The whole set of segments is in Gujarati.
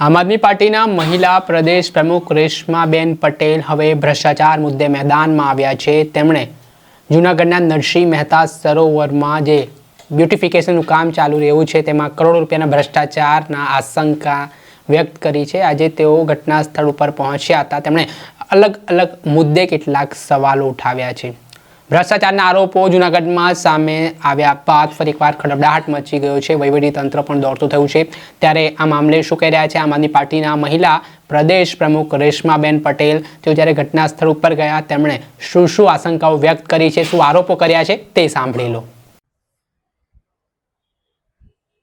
આમ આદમી પાર્ટીના મહિલા પ્રદેશ પ્રમુખ રેશમાબેન પટેલ હવે ભ્રષ્ટાચાર મુદ્દે મેદાનમાં આવ્યા છે. તેમણે જૂનાગઢના નરસિંહ મહેતા સરોવરમાં જે બ્યુટિફિકેશનનું કામ ચાલુ રહ્યું છે, તેમાં કરોડો રૂપિયાના ભ્રષ્ટાચારના આશંકા વ્યક્ત કરી છે. આજે તેઓ ઘટના સ્થળ ઉપર પહોંચ્યા હતા. તેમણે અલગ અલગ મુદ્દે કેટલાક સવાલો ઉઠાવ્યા છે. ભ્રષ્ટાચારના આરોપો જૂનાગઢમાં સામે આવ્યા બાદ ફરી એકવાર ખડબડાહટ મચી ગયો છે. તંત્ર પણ દોડતું થયું છે. ત્યારે આ મામલે શું કહી રહ્યા છે? આમ આદમી પાર્ટીના મહિલા પ્રદેશ પ્રમુખ રેશમાબેન પટેલ, તેઓ જ્યારે ઘટના સ્થળ ઉપર ગયા, તેમણે શું શું આશંકાઓ વ્યક્ત કરી છે? શું આરોપો કર્યા છે? તે સાંભળી લો.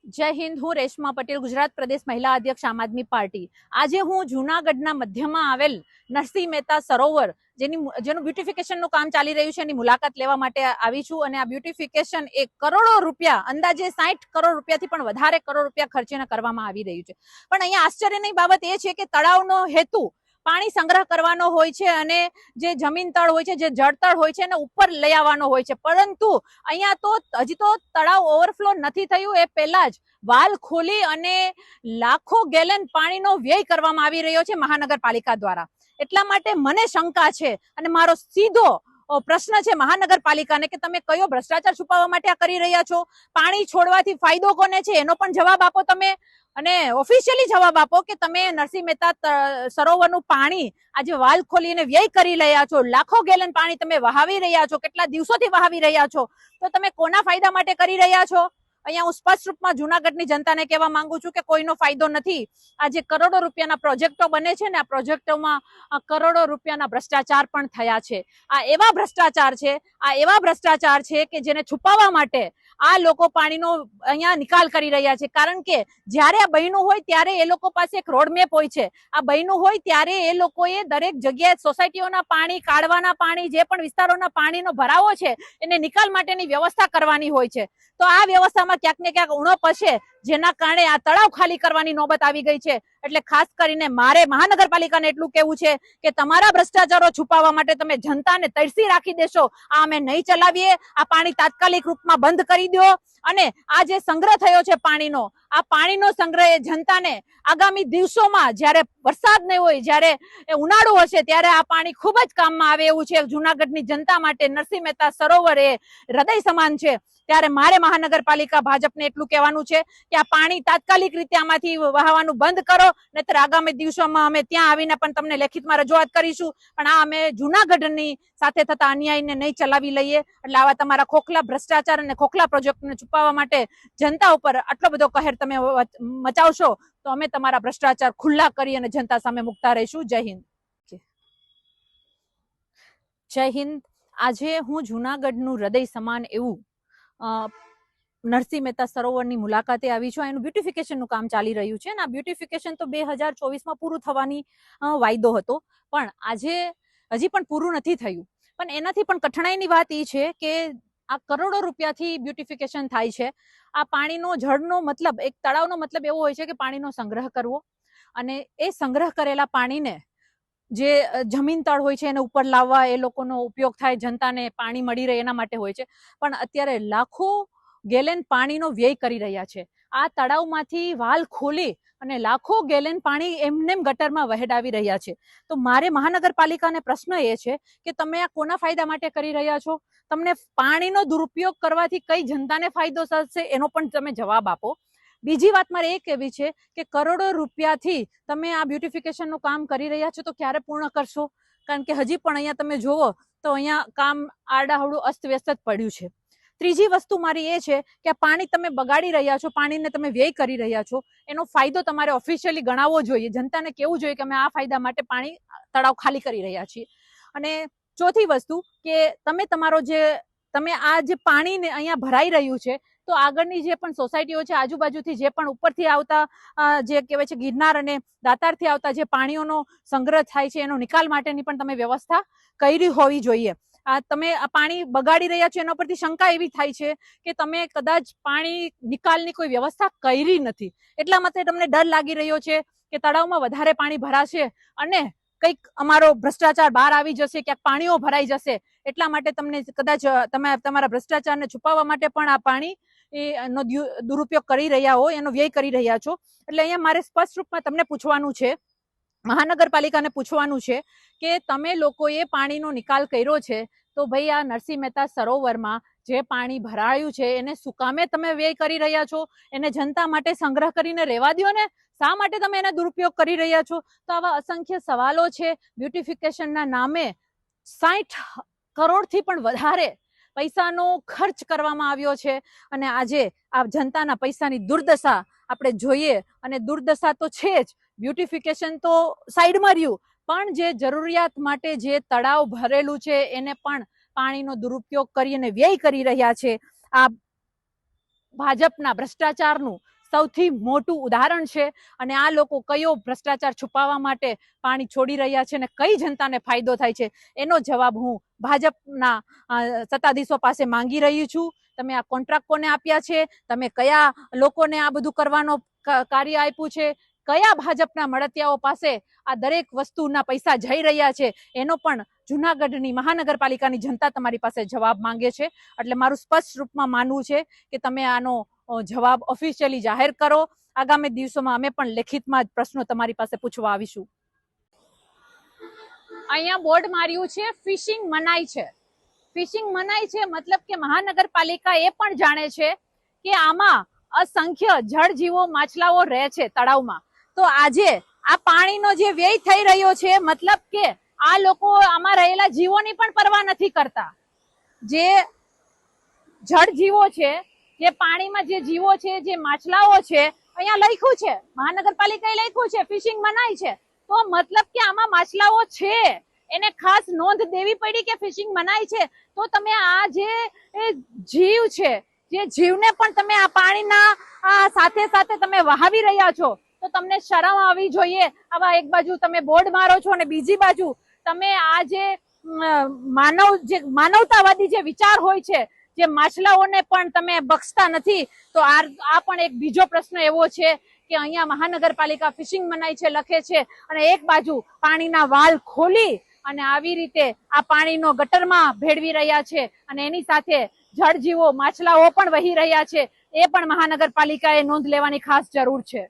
જય હિન્દ. હું રેશમા પટેલ, ગુજરાત પ્રદેશ મહિલા અધ્યક્ષ આમ આદમી પાર્ટી. આજે હું જૂનાગઢના મધ્યમાં આવેલ નરસિંહ મહેતા સરોવર જેની જેનું બ્યુટિફિકેશનનું કામ ચાલી રહ્યું છે, એની મુલાકાત લેવા માટે આવી છું અને આ બ્યુટિફિકેશન એ કરોડો રૂપિયા, અંદાજે સાઠ કરોડ રૂપિયાથી પણ વધારે કરોડ રૂપિયા ખર્ચીને કરવામાં આવી રહ્યું છે. પણ અહીંયા આશ્ચર્યની બાબત એ છે કે તળાવનો હેતુ પાણી સંગ્રહ કરવાનો હોય છે અને જે જમીન તળ હોય છે, જે જળતળ હોય છે એને ઉપર લઈ આવવાનો હોય છે. પરંતુ અહીંયા તો હજી તો તળાવ ઓવરફ્લો નથી થયું, એ પહેલા જ વાલ ખોલી અને લાખો ગેલન પાણીનો વ્યય કરવામાં આવી રહ્યો છે મહાનગરપાલિકા દ્વારા. એટલા માટે મને શંકા છે અને મારો સીધો પ્રશ્ન છે મહાનગરપાલિકાને કે તમે કયો ભ્રષ્ટાચાર છુપાવવા માટે આ કરી રહ્યા છો? પાણી છોડવાથી ફાયદો કોને છે? એનો પણ જવાબ આપો તમે. અને ઓફિશિયલી જવાબ આપો કે તમે નરસિંહ મહેતા સરોવરનું પાણી આજે વાલ ખોલીને વ્યય કરી રહ્યા છો. લાખો ગેલન પાણી તમે વહાવી રહ્યા છો. કેટલા દિવસોથી વહાવી રહ્યા છો? તો તમે કોના ફાયદા માટે કરી રહ્યા છો? અહીંયા હું સ્પષ્ટ રૂપમાં જુનાગઢની જનતાને કહેવા માંગુ છું કે કોઈનો ફાયદો નથી. આ જે કરોડો રૂપિયાના પ્રોજેક્ટો બને છે ને, આ પ્રોજેક્ટોમાં કરોડો રૂપિયાના ભ્રષ્ટાચાર પણ થયા છે. આ એવા ભ્રષ્ટાચાર છે, આ એવા ભ્રષ્ટાચાર છે કે જેને છુપાવવા માટે આ લોકો પાણીનો અહીંયા નિકાલ કરી રહ્યા છે. કારણ કે જ્યારે આ બહેનું હોય ત્યારે એ લોકો પાસે એક રોડમેપ હોય છે. આ બહેનું હોય ત્યારે એ લોકોએ દરેક જગ્યાએ સોસાયટીઓના પાણી, કાઢવાના પાણી, જે પણ વિસ્તારોના પાણીનો ભરાવો છે, એને નિકાલ માટેની વ્યવસ્થા કરવાની હોય છે. તો આ વ્યવસ્થામાં ક્યાંક ને ક્યાંક ઉણપ હશે જેના કારણે આ તળાવ ખાલી કરવાની નોબત આવી ગઈ છે. એટલે ખાસ કરીને મારે મહાનગરપાલિકાને એટલું કેવું છે કે તમારા ભ્રષ્ટાચારો છુપાવવા માટે તમે જનતાને તરસી રાખી દેશો. આ અમે નહીં ચલાવીએ. આ પાણી તાત્કાલિક રૂપમાં બંધ કરી દો. અને આ જે સંગ્રહ થયો છે પાણીનો, આ પાણીનો સંગ્રહ એ જનતાને આગામી દિવસોમાં જ્યારે વરસાદ નહીં હોય, જ્યારે ઉનાળો હશે, ત્યારે આ પાણી ખૂબ જ કામમાં આવે એવું છે. જુનાગઢની જનતા માટે નરસિંહ મહેતા સરોવર એ હૃદય સમાન છે. ત્યારે મારે મહાનગરપાલિકા ભાજપને એટલું કહેવાનું છે કે આ પાણી તાત્કાલિક રીતે આમાંથી વહાવાનું બંધ કરો, નહીતર આગામી દિવસોમાં અમે ત્યાં આવીને પણ તમને લેખિતમાં રજૂઆત કરીશું. પણ આ અમે જુનાગઢની સાથે થતા અન્યાયને નહીં ચલાવી લઈએ. એટલે આવા તમારા ખોખલા ભ્રષ્ટાચાર અને ખોખલા પ્રોજેક્ટને છુપાવવા માટે જનતા ઉપર આટલો બધો કહેર તમે મચાવશો, તો અમે તમારા ભ્રષ્ટાચાર ખુલ્લા કરી અને જનતા સામે મુકતા રહીશું. જય હિન્દ. જય હિન્દ. આજે હું જુનાગઢનું હૃદય સમાન એવું નરસિંહ મહેતા સરોવરની મુલાકાતે આવી છું. એનું બ્યુટિફિકેશનનું કામ ચાલી રહ્યું છે અને આ બ્યુટિફિકેશન તો બે હજાર ચોવીસમાં પૂરું થવાની વાયદો હતો. પણ આજે હજી પણ પૂરું નથી થયું. પણ એનાથી પણ કઠણાઈની વાત એ છે કે આ કરોડો રૂપિયાથી બ્યુટિફિકેશન થાય છે. આ પાણીનો જળનો મતલબ, એક તળાવનો મતલબ એવો હોય છે કે પાણીનો સંગ્રહ કરવો. અને એ સંગ્રહ કરેલા પાણીને જે જમીન તળ હોય છે એને ઉપર લાવવા એ લોકોનો ઉપયોગ થાય, જનતાને પાણી મળી રહે એના માટે હોય છે. પણ અત્યારે લાખો ગેલેન પાણીનો વ્યય કરી રહ્યા છે. આ તળાવમાંથી વાલ ખોલી અને લાખો ગેલેન પાણી એમનેમ ગટરમાં વહેડાવી રહ્યા છે. તો મારે મહાનગરપાલિકાને પ્રશ્ન એ છે કે તમે આ કોના ફાયદા માટે કરી રહ્યા છો? તમને પાણીનો દુરુપયોગ કરવાથી કઈ જનતાને ફાયદો થશે એનો પણ તમે જવાબ આપો. બીજી વાત મારે એ કહેવી છે કે કરોડો રૂપિયાથી તમે આ બ્યુટિફિકેશનનું કામ કરી રહ્યા છો તો ક્યારે પૂર્ણ કરશો? કારણ કે હજી પણ અહીંયા તમે જુઓ તો અહીંયા કામ આડાહવડું અસ્તવ્યસ્ત જ પડ્યું છે. ત્રીજી વસ્તુ મારી એ છે કે પાણી તમે બગાડી રહ્યા છો, પાણીને તમે વ્યય કરી રહ્યા છો, એનો ફાયદો તમારે ઓફિશિયલી ગણાવવો જોઈએ. જનતાને કેવું જોઈએ કે અમે આ ફાયદા માટે પાણી તળાવ ખાલી કરી રહ્યા છીએ. અને ચોથી વસ્તુ કે તમે તમારો જે, તમે આ જે પાણીને અહીંયા ભરાઈ રહ્યું છે, તો આગળની જે પણ સોસાયટીઓ છે, આજુબાજુથી જે પણ ઉપરથી આવતા જે કહેવાય છે ગિરનાર અને દાતારથી આવતા જે પાણીઓનો સંગ્રહ થાય છે, એનો નિકાલ માટેની પણ તમે વ્યવસ્થા કરી હોવી જોઈએ. તમે આ પાણી બગાડી રહ્યા છો, એના પરથી શંકા એવી થાય છે કે તમે કદાચ પાણી નિકાલની કોઈ વ્યવસ્થા કરી નથી. એટલા માટે તમને ડર લાગી રહ્યો છે કે તળાવમાં વધારે પાણી ભરાશે અને કંઈક અમારો ભ્રષ્ટાચાર બહાર આવી જશે, ક્યાંક પાણીઓ ભરાઈ જશે. એટલા માટે તમને કદાચ, તમે તમારા ભ્રષ્ટાચારને છુપાવવા માટે પણ આ પાણી એનો દુરુપયોગ કરી રહ્યા હો, એનો વ્યય કરી રહ્યા છો. એટલે અહીંયા મારે સ્પષ્ટ રૂપમાં તમને પૂછવાનું છે મહાનગરપાલિકાને પૂછવાનું છે કે તમે લોકોએ પાણીનો નિકાલ કર્યો છે, તો ભાઈ આ નરસિંહ મહેતા સરોવરમાં જે પાણી ભરાયું છે, એને શું કામે તમે વ્યય કરી રહ્યા છો? એને જનતા માટે સંગ્રહ કરીને રહેવા દ્યો ને? શા માટે તમે એને દુરુપયોગ કરી રહ્યા છો? તો આવા અસંખ્ય સવાલો છે. બ્યુટિફિકેશનના નામે સાઠ કરોડથી પણ વધારે પૈસાનો ખર્ચ કરવામાં આવ્યો છે અને આજે આ જનતાના પૈસાની દુર્દશા આપણે જોઈએ અને દુર્દશા તો છે જ બ્યુટિફિકેશન તો સાઈડમાં રહ્યું, પણ જે જરૂરિયાત માટે જે તળાવ ભરેલું છે, એને પણ પાણીનો દુરુપયોગ કરી અને વ્યય કરી રહ્યા છે. આ ભાજપના ભ્રષ્ટાચારનું સૌથી મોટું ઉદાહરણ છે અને આ લોકો કયો ભ્રષ્ટાચાર છુપાવવા માટે પાણી છોડી રહ્યા છે અને કઈ જનતાને ફાયદો થાય છે, એનો જવાબ હું ભાજપના સત્તાધીશો પાસે માંગી રહી છું. તમે આ કોન્ટ્રાક્ટ કોને આપ્યા છે, તમે કયા લોકોને આ બધું કરવાનો કાર્ય આપ્યું છે કયા ભાજપના મળતિયાઓ પાસે આ દરેક વસ્તુના પૈસા જઈ રહ્યા છે, એનો પણ જુનાગઢની મહાનગરપાલિકાની જનતા તમારી પાસે જવાબ માંગે છે. એટલે મારું સ્પષ્ટ રૂપમાં માનવું છે કે તમે આનો જવાબ ઓફિશિયલી જાહેર કરો. આગામી દિવસોમાં અમે પણ લેખિતમાં જ પ્રશ્નો તમારી પાસે પૂછવા આવીશું. અહીંયા બોર્ડ માર્યું છે, ફિશિંગ મનાઈ છે. ફિશિંગ મનાય છે મતલબ કે મહાનગરપાલિકા એ પણ જાણે છે કે આમાં અસંખ્ય જળજીવો માછલાઓ રહે છે તળાવમાં. તો આજે આ પાણીનો જે વ્યય થઈ રહ્યો છે, મતલબ કે આ લોકો આમાં રહેલા જીવોની પણ પરવા નથી કરતા. જે જળજીવો છે, જે પાણીમાં જે જીવો છે, જે માછલાઓ છે, અહીંયા લખ્યું છે, મહાનગરપાલિકાએ લખ્યું છે, ફિશિંગ મનાય છે. તો મતલબ કે આમાં માછલાઓ છે, એને ખાસ નોંધ દેવી પડી કે ફિશિંગ મનાય છે? તો તમે આ જે જીવ છે, જે જીવને પણ તમે આ પાણીના સાથે સાથે તમે વહાવી રહ્યા છો તો તમને શરમ આવી જોઈએ. આવા એક બાજુ તમે બોર્ડ મારો છો અને બીજી બાજુ તમે આ જે માનવ, જે માનવતાવાદી જે વિચાર હોય છે, જે માછલાઓને પણ તમે બક્ષતા નથી, તો આ પણ એક બીજો પ્રશ્ન એવો છે કે અહીંયા મહાનગરપાલિકા ફિશિંગ મનાય છે, લખે છે અને એક બાજુ પાણીના વાલ ખોલી અને આવી રીતે આ પાણીનો ગટરમાં ભેળવી રહ્યા છે અને એની સાથે જળજીવો, માછલાઓ પણ વહી રહ્યા છે. એ પણ મહાનગરપાલિકાએ નોંધ લેવાની ખાસ જરૂર છે.